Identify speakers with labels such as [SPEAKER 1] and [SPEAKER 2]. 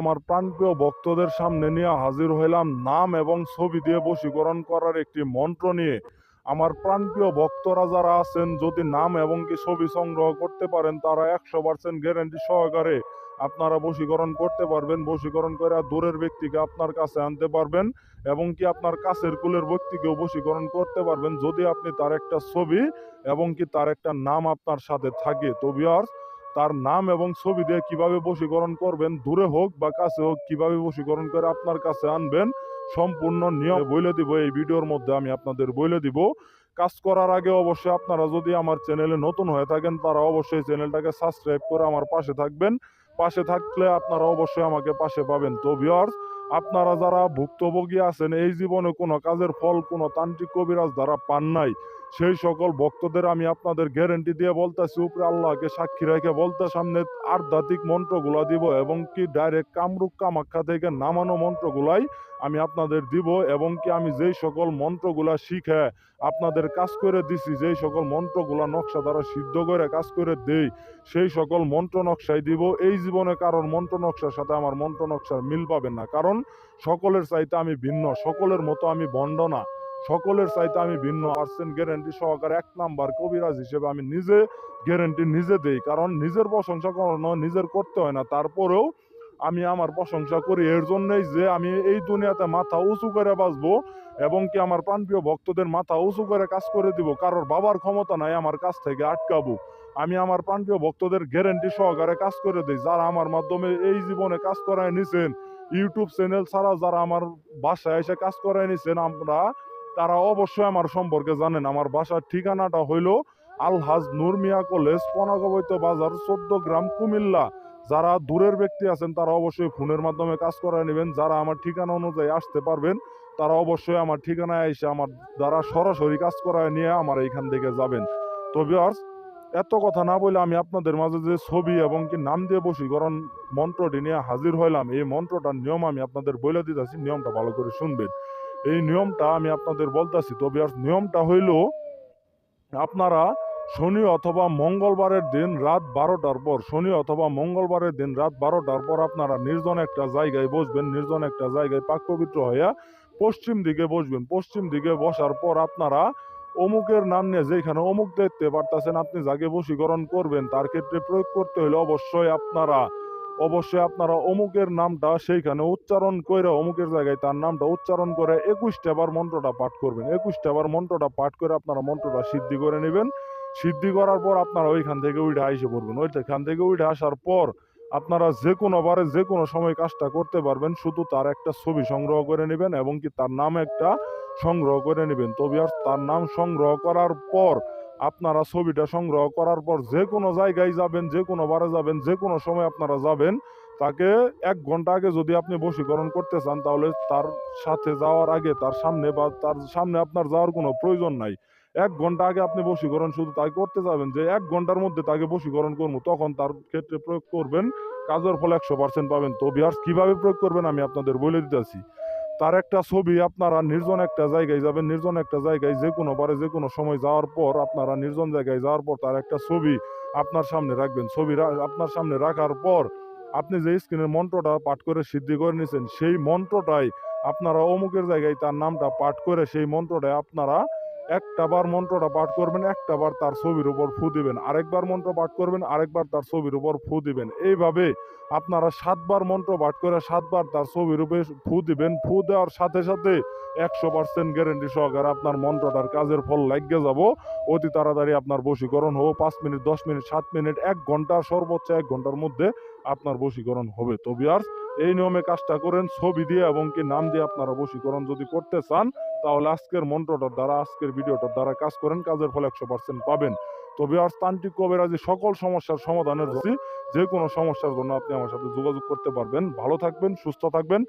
[SPEAKER 1] আমার প্রাণপ্রিয় ভক্তদের সামনে নিয়ে হাজির হইলাম নাম এবং ছবি দিয়ে বশীকরণ করার একটি মন্ত্র নিয়ে। আমার প্রাণপ্রিয় ভক্তরা যারা আছেন, যদি নাম এবং কি ছবি সংগ্রহ করতে পারেন, তারা একশো পার্সেন্ট গ্যারেন্টি সহকারে আপনারা বশীকরণ করতে পারবেন। বশীকরণ করে দূরের ব্যক্তিকে আপনার কাছে আনতে পারবেন এবং কি আপনার কাছের কুলের ব্যক্তিকেও বশীকরণ করতে পারবেন। যদি আপনি তার একটা ছবি এবং কি তার একটা নাম আপনার সাথে থাকে, তো ভিউয়ার্স তার নাম এবং ছবি দিয়ে কীভাবে বশীকরণ করবেন, দূরে হোক বা কাছে হোক, কীভাবে বশীকরণ করে আপনার কাছে আনবেন, সম্পূর্ণ নিয়ম বলে দিব, এই ভিডিওর মধ্যে আমি আপনাদের বলে দিব। কাজ করার আগে অবশ্যই আপনারা যদি আমার চ্যানেলে নতুন হয়ে থাকেন, তারা অবশ্যই চ্যানেলটাকে সাবস্ক্রাইব করে আমার পাশে থাকবেন। পাশে থাকলে আপনারা অবশ্যই আমাকে পাশে পাবেন। তো ভিউয়ার্স আপনারা যারা ভুক্তভোগী আছেন, এই জীবনে কোনো কাজের ফল, কোনো তান্ত্রিক কবিরাজ দ্বারা পান নাই। সেই সকল ভক্তদের আমি আপনাদের গ্যারেন্টি দিয়ে বলতেছি, উপরে আল্লাহকে সাক্ষী রেখে বলতে সামনে আধ্যাত্মিক মন্ত্রগুলা দিব এবং কি ডাইরেক্ট কামরূপ কামাখ্যা থেকে নামানো মন্ত্রগুলাই আমি আপনাদের দিব এবং কি আমি যেই সকল মন্ত্রগুলা শিখে আপনাদের কাজ করে দিছি, যেই সকল মন্ত্রগুলা নকশা দ্বারা সিদ্ধ করে কাজ করে দেই, সেই সকল মন্ত্র নকশাই দিব। এই জীবনে কারোর মন্ত্র নকশার সাথে আমার মন্ত্র নকশার মিল পাবেন না। কারণ সকলের চাইতে আমি ভিন্ন, সকলের মতো আমি বন্ড না। সকলের চাইতে আমি ভিন্ন। পার্সেন্ট গ্যারেন্টি সহকারে এক নাম্বার কবিরাজ হিসেবে আমি নিজে গ্যারেন্টি নিজে দেই। কারণ নিজের প্রশংসা করানো, নিজের করতে হয় না। তারপরেও আমি আমার প্রশংসা করি। এর জন্যই যে আমি এই দুনিয়াতে মাথা উঁচু করে বাঁচবো এবং কি আমার প্রাণপ্রিয় ভক্তদের মাথা উঁচু করে কাজ করে দিব, কারোর বাবার ক্ষমতা নাই আমার কাছ থেকে আটকাবো। আমি আমার প্রাণপ্রিয় ভক্তদের গ্যারেন্টি সহকারে কাজ করে দিই, যারা আমার মাধ্যমে এই জীবনে কাজ করায় নিছেন। ইউটিউব চ্যানেল ছাড়া যারা আমার বাসায় এসে কাজ করায় নিছেন আমরা, তারা অবশ্যই আমার সম্পর্কে জানেন। আমার বাসার ঠিকানাটা হইল আলহাজ নূর মিয়া কলেজ, পনাগবৈত বাজার, চোদ্দ গ্রাম কুমিল্লা। যারা দূরের ব্যক্তি আছেন, তারা অবশ্যই ফোনের মাধ্যমে কাজ করায় নেবেন। যারা আমার ঠিকানা অনুযায়ী আসতে পারবেন, তারা অবশ্যই আমার ঠিকানায় এসে আমার দ্বারা সরাসরি কাজ করায় নিয়ে আমার এইখান থেকে যাবেন। তো বিয়ার্স এত কথা না বলে আমি আপনাদের মাঝে যে ছবি এবং কি নাম দিয়ে বশীকরণ মন্ত্রটি নিয়ে হাজির হইলাম, এই মন্ত্রটার নিয়ম আমি আপনাদের বলে দিতেছি, নিয়মটা ভালো করে শুনবেন। এই নিয়মটা আমি আপনাদের বলতেছি। তো বিয়ার্স নিয়মটা হইল, আপনারা শনি অথবা মঙ্গলবারের দিন রাত বারোটার পর, শনি অথবা মঙ্গলবারের দিন রাত বারোটার পর আপনারা নির্জন একটা জায়গায় বসবেন, নির্জন একটা জায়গায় পাক পবিত্র হইয়া পশ্চিম দিকে বসবেন। পশ্চিম দিকে বসার পর আপনারা অমুকের নাম নিয়ে যেখানে অমুক দেখতে পারতেছেন, আপনি যাকে বশীকরণ করবেন, তার ক্ষেত্রে প্রয়োগ করতে হলে অবশ্যই আপনারা অবশ্যই আপনারা অমুকের নামটা সেইখানে উচ্চারণ করে অমুকের জায়গায় তার নামটা উচ্চারণ করে একুশটা বার মন্ত্রটা পাঠ করবেন। একুশটা বার মন্ত্রটা পাঠ করে আপনারা মন্ত্রটা সিদ্ধি করে নেবেন। সিদ্ধি করার পর আপনারা ওইখান থেকে উঠে আইসে পড়বেন। ওইখান থেকে উঠে আসার পর আপনারা যে কোনো বারে যে কোনো সময় কাজটা করতে পারবেন, শুধু তার একটা ছবি সংগ্রহ করে নেবেন এবং কি তার নাম একটা সংগ্রহ করে নেবেন। তবে আর তার নাম সংগ্রহ করার পর আপনারা ছবিটা সংগ্রহ করার পর যে কোনো জায়গায় যাবেন যে কোনো বারে যাবেন যে কোনো সময় আপনারা যাবেন, তাকে এক ঘণ্টা আগে যদি আপনি বশীকরণ করতে চান, তাহলে তার সাথে যাওয়ার আগে তার সামনে বা তার সামনে আপনার যাওয়ার কোনো প্রয়োজন নাই। এক ঘণ্টা আগে আপনি বশীকরণ শুধু তাই করতে যাবেন যে এক ঘণ্টার মধ্যে তাকে বশীকরণ করব, তখন তার ক্ষেত্রে প্রয়োগ করবেন, কাজের ফলে একশো পার্সেন্ট পাবেন। তো বিহার কীভাবে প্রয়োগ করবেন আমি আপনাদের বলে দিতেছি তার একটা ছবি আপনারা নির্জন একটা জায়গায় যাবেন, নির্জন একটা জায়গায় যে কোনো বারে যে কোনো সময় যাওয়ার পর আপনারা নির্জন জায়গায় যাওয়ার পর তার একটা ছবি আপনার সামনে রাখবেন। ছবি আপনার সামনে রাখার পর আপনি যে স্ক্রিনের মন্ত্রটা পাঠ করে সিদ্ধি করে নিয়েছেন সেই মন্ত্রটাই আপনারা অমুকের জায়গায় তার নামটা পাঠ করে সেই মন্ত্রটাই আপনারা একটা বার মন্ত্রটা পাঠ করবেন, একটা বার তার ছবির উপর ফু দিবেন, আরেকবার মন্ত্র পাঠ করবেন, আরেকবার তার ছবির উপর ফু দিবেন। এইভাবে আপনারা সাতবার মন্ত্র পাঠ করে সাতবার তার ছবির উপরে ফু দিবেন। ফু দেওয়ার সাথে সাথে একশো পার্সেন্ট গ্যারেন্টি সহকারে আপনার মন্ত্রটার কাজের ফল লাগিয়ে যাব। অতি তাড়াতাড়ি আপনার বশীকরণ হবে, পাঁচ মিনিট, দশ মিনিট, সাত মিনিট, এক ঘণ্টার সর্বোচ্চ এক ঘণ্টার মধ্যে আপনার বশীকরণ হবে। তো বিয়ার্স এই নিয়মে কাজটা করেন, ছবি দিয়ে এবং কি নাম দিয়ে আপনারা বশীকরণ যদি করতে চান তাহলে আজকের মন্ত্রটার দ্বারা, আজকের ভিডিওটার দ্বারা কাজ করেন, কাজের ফলে একশো পার্সেন্ট পাবেন। তবে আর তান্ত্রিক কবিরাজি সকল সমস্যার সমাধানের যে কোনো সমস্যার জন্য আপনি আমার সাথে যোগাযোগ করতে পারবেন। ভালো থাকবেন, সুস্থ থাকবেন।